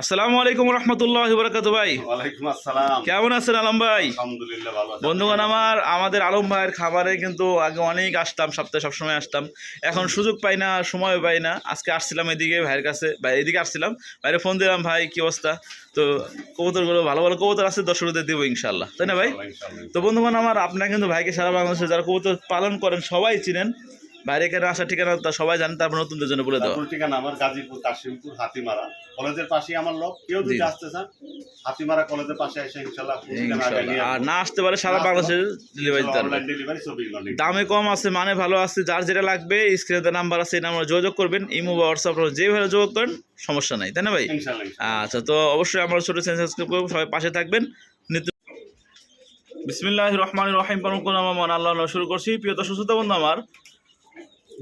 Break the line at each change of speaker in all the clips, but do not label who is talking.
আসসালামু আলাইকুম রহমতুল্লাহ বরকাত ভাই। কেমন আছেন আলম ভাই? বন্ধুগণ আমার আমাদের আলম ভাইয়ের খাবারে কিন্তু আগে অনেক আসতাম সপ্তাহে সবসময় আসতাম। এখন সুযোগ পাই না সময় পাই না। আজকে আসছিলাম এদিকে ভাইয়ের কাছে ভাই এদিকে আসছিলাম। ভাইরে ফোন দিলাম ভাই কি অবস্থা? তো কবুতরগুলো ভালো ভালো কবুতর আছে দর্শকদের দেবো ইনশাল্লাহ তাই না ভাই? তো বন্ধুগণ আমার আপনারা কিন্তু ভাইকে সারা বাংলাদেশে যারা কবুতর পালন করেন সবাই চিনেন। বাইরে এখানে আসা ঠিকানা তা সবাই জানেন তারপর নতুনদের জন্য বলে
তারপর ঠিকানা আমার গাজীপুর কাশিমপুর হাতিমারা। কলেজের পাশেই আমার লোক কেউ যদি আসতে চান হাতিমারা কলেজের পাশে এসে নিয়ে
আর না আসতে পারে সারা বাংলাদেশের ডেলিভারি দিতে পারবেন
ডেলিভারি ছবি লন্ডন
দামে কম আছে মানে ভালো আছে যার যেটা লাগবে স্ক্রিনে নাম্বার আছে এই নাম্বারে যোগাযোগ করবেন ইমো বা হোয়াটসঅ্যাপ যেভাবে যোগাযোগ করেন সমস্যা নাই তাই না ভাই?
ইনশাআল্লাহ
আচ্ছা তো অবশ্যই আমার ছোটো চ্যানেল সাবস্ক্রাইব করব সবাই পাশে থাকবেন। বিসমিল্লাহ রহমান রহিম পরমকুনামান আল্লাহ নামে শুরু করছি। প্রিয় দর্শক শ্রোতা বন্ধু আমার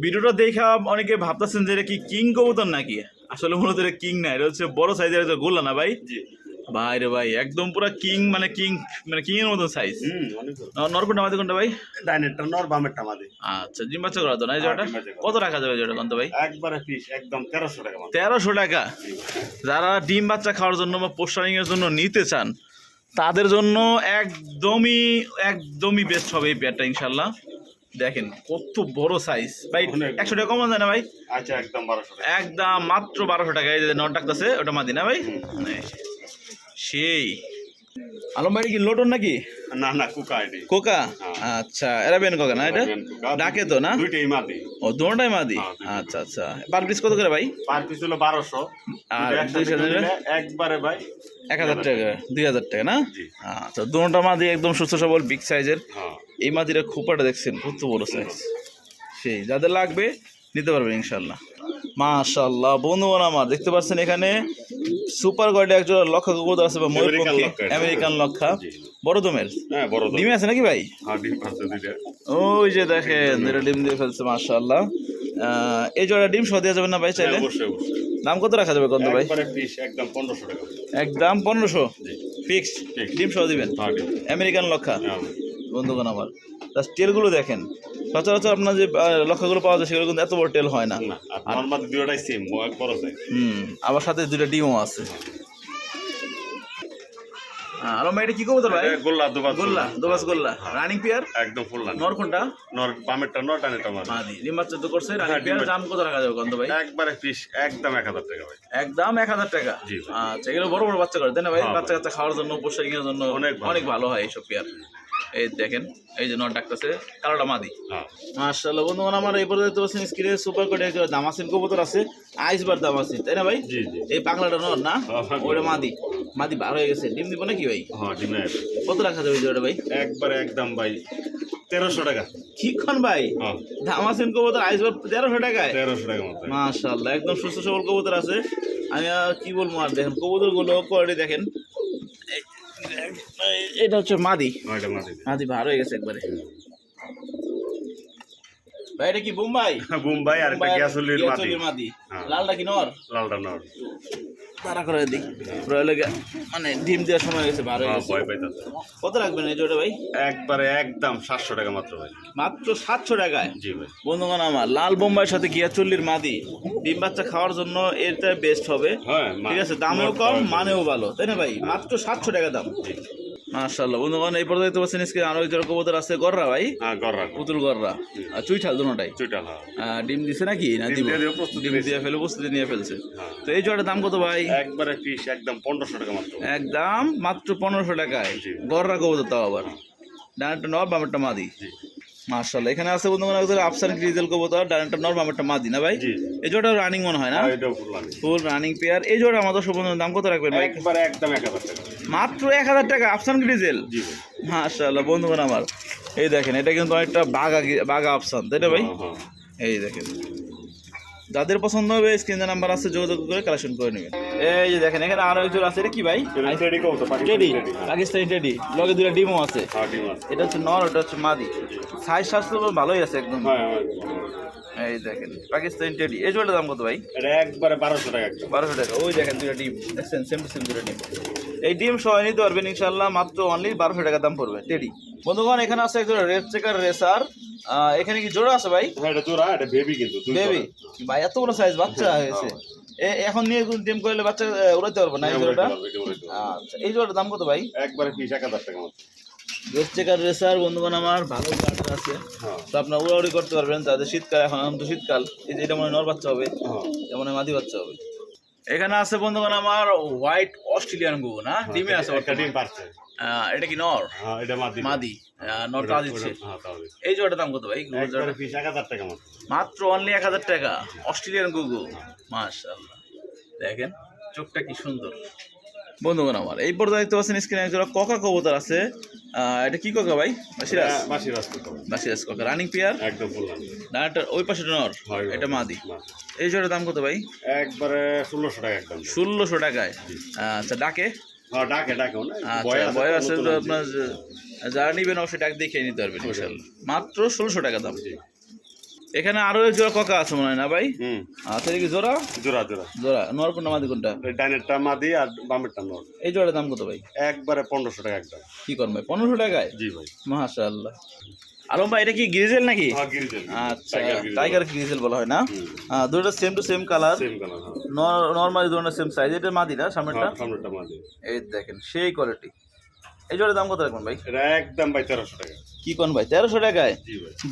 ভিডিওটা দেখা অনেকে ভাবতেছেন যে এটা কি কিং কবুতর নাকি? আসলে মূলত এটা কিং না এটা হচ্ছে বড় সাইজের একটা গোল্লা না ভাই? ভাই রে ভাই একদম পুরো কিং মানে কিং মানে কিং এর মতন সাইজ
হুম অনেক
নরকুন্ডা মাঝে কোনটা ভাই?
ডাইনেটটা নর বামেরটা মাঝে
আচ্ছা জিম বাচ্চা করা তো না
বাচ্চা করা।
কত রাখা যাবে জোড়া কোনটা ভাই?
একবারে পিস একদম তেরোশো টাকা মাত্র।
তেরোশো টাকা। যারা ডিম বাচ্চা খাওয়ার জন্য বা পোস্টারিং এর জন্য নিতে চান তাদের জন্য একদমই একদমই বেস্ট হবে এই পেয়ারটা ইনশাল্লাহ দেখেন কত বড় সাইজ ভাই। একশো টাকা কম যায় না ভাই?
আচ্ছা একদম বারোশো
একদম মাত্র বারোশো টাকা। এই যে নট ডাকতেছে ওটা মাদি না ভাই। সেই। আলম ভাই কি লোটন নাকি?
না না কোকা এটি।
কোকা
হ্যাঁ।
আচ্ছা এরাবিয়ান কোকা না এটা? ডাকে তো না?
দুইটাই মাদি।
ও দুটাই মাদি?
হ্যাঁ,
আচ্ছা আচ্ছা। পার পিস কত করে ভাই?
পার পিস হলো বারোশো।
আর দুইশো
একবারে ভাই
এক হাজার টাকা দুই হাজার টাকা না। আচ্ছা দুটা মাদি একদম সুস্থ সবল বিগ সাইজের
হ্যাঁ।
এই মাদিরা খোপাটা দেখছেন কত বড় সাইজ সেই যাদের লাগবে নিতে পারবেন ইনশাল্লাহ মাশাল্লাহ বন্ধুগণ আমার দেখতে পাচ্ছেন এখানে সুপার গয়ডে একজন লক্ষা কবুতর আছে বা ময়ূরপঙ্খী আমেরিকান লক্ষা বড় দমের?
হ্যাঁ বড়
ডিমে আছে নাকি ভাই?
হ্যাঁ
ওই যে দেখেন এটা ডিম দিয়ে ফেলছে মাশাল্লাহ এই জোড়া ডিম সহ দেওয়া যাবে না ভাই চাইলে?
হ্যাঁ,
দাম কত রাখা যাবে কত ভাই?
একদম পনেরোশো টাকা।
একদম পনেরোশো?
জি।
ফিক্স ডিম সহ দিবেন? আমেরিকান লক্ষা বন্ধুগণ আমার। জাস্ট টেলগুলো দেখেন সচরাচর আপনার যে আহ, লক্ষাগুলো পাওয়া যায় সেগুলো কিন্তু এত বড় টেল হয় না।
না নর্মাল দুটোটাই সেম বড়
হুম আবার সাথে দুটো ডিমও আছে। আলম এটা কি কবুতর ভাই?
গোল্লা দুবার
গোল্লা। দুবাস গোল্লা। রানিং পেয়ার
একদম ফুল না
নর কোনটা?
নর বামেরটা নর টানেরটা মার
মাদি ডিম বাচ্চা করছে রানিং পেয়ার দাম কত রাখা যাবে কত ভাই?
একবারে একদম টাকা ভাই।
একদম এক হাজার টাকা?
জি
আচ্ছা এগুলো বড় বড় বাচ্চা করে তাই না ভাই?
হ্যাঁ,
বাচ্চা কাচ্চা খাওয়ার জন্য কেনার জন্য
অনেক।
অনেক ভালো হয় এইসব পেয়ার এই দেখেন এই যে নট ডাকতেছে কালোটা মাদি।
হ্যাঁ।
মাশাআল্লাহ বন্ধুগণ আমার এই পর্যন্ত দেখতে পাচ্ছেন স্ক্রিনে সুপার একটা দামাসিন কবুতর আছে আইসবার দামাসিন তাই না ভাই?
জি জি।
এই পাগলাটা নর না?
হ্যাঁ,
ওটা মাদি। মাদি বার হয়ে গেছে। ডিম দিব নাকি ভাই?
হ্যাঁ
কত রাখা যাবে ওটা ভাই?
একবারে একদম ভাই তেরোশো টাকা।
কিক্ষণ ভাই?
হ্যাঁ।
দামাসিন কবুতর আইসবার তেরোশো টাকায়?
তেরোশো টাকা
মাশাআল্লাহ একদম সুস্থ সবল কবুতর আছে। আমি আর কি বলব আর দেখেন কবুতরগুলো কোয়ালিটি দেখেন এটা হচ্ছে মাদি।
মাদি
বার হয়ে গেছে একবারে। ভাই এটা কি বোম্বাই?
বোম্বাই আর একটা গ্যাসোলিন মাদি।
মাদি।
হ্যাঁ।
লালটা কি নর?
লালটা নর।
তারা করে দিই। রয়্যাল মানে ডিম দেওয়ার সময় হয়ে গেছে বার হয়ে
হ্যাঁ
কত রাখবেন এই ভাই?
একবারে একদম সাতশো টাকা মাত্র ভাই।
মাত্র সাতশো টাকায়?
জি ভাই।
বন্ধুগণ আমার লাল বোম্বাইয়ের সাথে গিয়াচল্লির মাদি ডিম বাচ্চা খাওয়ার জন্য এটা বেস্ট হবে।
হ্যাঁ
ঠিক আছে দামেও কম মানেও ভালো তাই না ভাই? মাত্র সাতশো টাকা দাম।
জি।
মাশাল্লাহ বন্ধুগণ এই পর্যন্ত দেখতে পাচ্ছেন স্ক্রিনে আরও একজন কবুতর আছে গররা ভাই?
হ্যাঁ গররা।
পুতুল গররা। আর চুইঠাল দুটোটাই
চুইঠাল হ্যাঁ।
ডিম দিছে নাকি? না
ডিম
ডিম দিয়ে ফেলে প্রস্তুতি নিয়ে ফেলছে।
হ্যাঁ।
তো এই জোড়ার দাম কত ভাই?
একবারে পিস একদম পনেরোশো টাকা মাত্র।
একদম মাত্র পনেরোশো টাকায়। গররা কবুতর তাও আবার। ডানেরটা নবাব একটা মাদি।
জি
মার্শাল্লাহ এখানে আছে বন্ধুগণ একজন আফসান গ্রিজেল কবুতর ডানেরটা নর বামেরটা মাদি না ভাই? এই জোড়া রানিং মনে হয় না?
ফুল
রানিং পেয়ার এই জোড়া আমাদের সব বন্ধুদের দাম কত রাখবেন ভাই?
একবারে একদম এক হাজার টাকা।
মাত্র এক হাজার টাকা আফসান গ্রিজেল
জি
মাশাআল্লাহ বন্ধুগণ আমার। এই দেখেন এটা কিন্তু অনেকটা বাগা বাঘা বাগা অপশন তাই না ভাই?
হ্যাঁ, হ্যাঁ।
এই দেখেন। যাদের পছন্দ হবে স্ক্রিনে নাম্বার আছে যোগাযোগ করে কালেকশন করে নেবেন। এই যে দেখেন এখানে আরও একজন আছে এটা কি ভাই?
টেডি পাকিস্তানি
টেডি লগে দুটা ডিমও আছে।
হ্যাঁ, আছে।
এটা হচ্ছে নর এটা হচ্ছে মাদি। সাইজ স্বাস্থ্য ভালোই আছে একদম।
হ্যাঁ, হ্যাঁ।
এই দেখেন পাকিস্তানি টেডি। এই জোড়াটার দাম কত ভাই?
এটা একবারে বারোশো টাকা
বারোশো টাকা। ওই দেখেন দুটা ডিম দেখছেন সেম সেম দুটা ডিম। এই ডিম সবাই নিতে পারবেন ইনশাল্লাহ মাত্র অনলি বারোশো টাকা দাম পড়বে টেডি। বন্ধুগণ এখানে আছে একজন রেড চেকার রেসার। এখানে কি জোড়া আছে ভাই?
হ্যাঁ এটা জোড়া এটা বেবি কিন্তু
বেবি ভাই এত বড় সাইজ বাচ্চা
হ্যাঁ,
হয়েছে।
হ্যাঁ।
এখন নিয়ে কোন ডিম করলে বাচ্চা উড়াতে পারব না এই
হ্যাঁ,
জোড়াটা?
উড়াইতে
আচ্ছা এই জোড়াটার দাম কত ভাই?
একবারে পিস এক হাজার টাকা
চেকার রেসার বন্ধুগণ আমার ভালো কার্ড আছে।
হ্যাঁ।
তো আপনার উড়াউড়ি করতে পারবেন তাদের শীতকাল এখন এখন তো শীতকাল। এই যে এটা মনে নর বাচ্চা হবে
হ্যাঁ।
মনে হয় মাদি বাচ্চা হবে। এখানে আছে বন্ধুগণ আমার হোয়াইট অস্ট্রেলিয়ান গু না? আছে
ডিম পারছে
আহ, এটা কি নর?
হ্যাঁ এটা মাদি।
মাদি। নরটা দিচ্ছে।
হ্যাঁ
এই জোড়াটার দাম কত ভাই?
টাকা
মাত্র। অনলি এক হাজার টাকা। অস্ট্রেলিয়ান গুগু মাশাআল্লাহ। দেখেন চোখটা কি সুন্দর। বন্ধুগণ আমার। এই পর্যায়ে দেখতে পাচ্ছেন স্ক্রিনে একজোড়া ককা কবুতর আছে। এটা কি ককা ভাই? বাসিরাজ
এটা বাসি রাস্তা তো
বাসিরাজ ককা। রানিং পেয়ার
একদম বললাম
ডানাটার ওই পাশে নর। এটা মাদি। এই জোড়ার দাম কত ভাই?
একবারে ষোলোশো টাকা একদম।
ষোলোশো টাকায়। আচ্ছা ডাকে?
হ্যাঁ ডাকে ডাকে। না
আচ্ছা বয় আছে তো। আপনার যে- যারা নিবেন অবশ্যই ডাক দেখে নিতে পারবেন মাত্র ষোলোশো টাকা দাম। এখানে আরও জোড়া ককা আছে মনে হয় না ভাই?
হুম।
আচ্ছা কি জোড়া?
জোড়া জোড়া।
জোড়া। নর কোনটা মাদি কোনটা?
এই ডাইনেরটা মাদি আর বামেরটা নর।
এই জোড়ার দাম কত ভাই?
একবারে পনেরোশো টাকা একদম।
কি করবেন ভাই? পনেরোশো টাকায়?
জি ভাই।
মাশাআল্লাহ। আলম ভাই এটা কি গ্রিজেল নাকি?
হ্যাঁ
আচ্ছা টাইগার গ্রিজেল। বলা হয় না? দুটো same to same colour normally দুটো সেম সাইজ এটা মাদি না সামনেরটা?
হ্যাঁ, সামনেরটা মাদি।
এই দেখেন সেই কোয়ালিটি এই জোড়ার দাম কত রাখবেন ভাই?
এটা একদম ভাই তেরোশো টাকা।
কি কোন ভাই? তেরোশো টাকায়?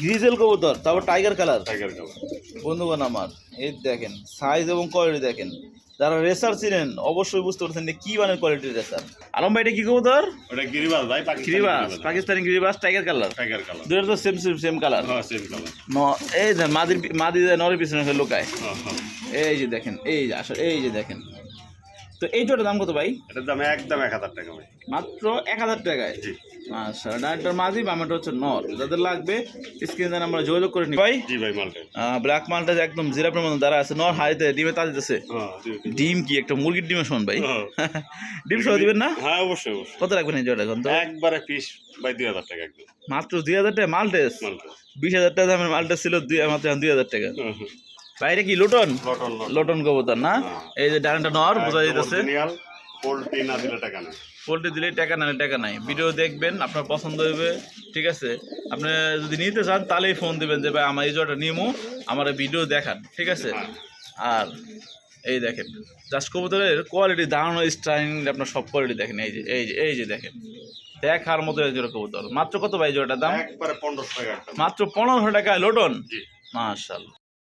গ্রিজেল কবুতর তারপর টাইগার কালার
টাইগার কালার
বন্ধুগণ আমার এই দেখেন সাইজ এবং কোয়ালিটি দেখেন। যারা রেসার ছিলেন অবশ্যই বুঝতে পারছেন যে কি মানের কোয়ালিটির রেসার আলম ভাই এটা কি কবুতর?
ওটা গিরিবাজ ভাই পাকিস্তানি
গিরিবাস পাকিস্তানি গিরিবাস টাইগার কালার
টাইগার কালার
দুটো তো সেম সেম সেম কালার
হ্যাঁ সেম কালার
এই যে মাদি নরের পিছনে লুকায়।
হ্যাঁ হ্যাঁ।
এই যে দেখেন এই যে আসলে এই যে দেখেন। তো এই জোটার দাম কত ভাই?
এটার দাম একদম এক হাজার টাকা ভাই।
মাত্র এক হাজার টাকায়?
জি।
আচ্ছা ডাক্তার মাদি বামেটা হচ্ছে নর। যাদের লাগবে স্ক্রিনে আমরা যোগাযোগ করে নিই ভাই?
জি ভাই মালটা।
ব্ল্যাক মালটা একদম জিরাপের মতো দাঁড়া আছে নর হাইতে ডিমে তা দিতেছে।
হ্যাঁ জি।
ডিম কি একটা মুরগির ডিমের সমান ভাই?
হ্যাঁ।
ডিম সহ দিবেন না?
হ্যাঁ অবশ্যই অবশ্যই।
কত রাখবেন এই জোড়া এখন তো?
একবারে পিস ভাই দুই হাজার টাকা একদম।
মাত্র দুই হাজার টাকা মালটেস
মালটা।
বিশ হাজার টাকা দামের মালটেস ছিল দুই মাত্র দুই হাজার টাকা।
হ্যাঁ, হ্যাঁ।
বাইরে কি লুটন?
লটন
কবুতর না? এই যে ডানটা নর বোঝা যেতেছে
পোল্ট্রি না দিলে টাকা নেই।
পোল্ট্রি দিলে টাকা না টাকা নাই। ভিডিও দেখবেন আপনার পছন্দ হবে ঠিক আছে? আপনি যদি নিতে চান তাহলেই ফোন দিবেন যে ভাই আমার এই জোড়াটা নিমু আমার ভিডিও দেখান ঠিক আছে?
হ্যাঁ।
আর এই দেখেন জাস্ট কবুতরের কোয়ালিটি দাঁড়ানো স্টাইল আপনার সব কোয়ালিটি দেখেন। এই যে এই যে এই যে দেখেন দেখার মতো এই জোড়া কবুতর। মাত্র কত ভাই জোড়াটার দাম?
পনেরোশো টাকা
মাত্র পনেরোশো টাকায় লোটন? মাশাল্লাহ।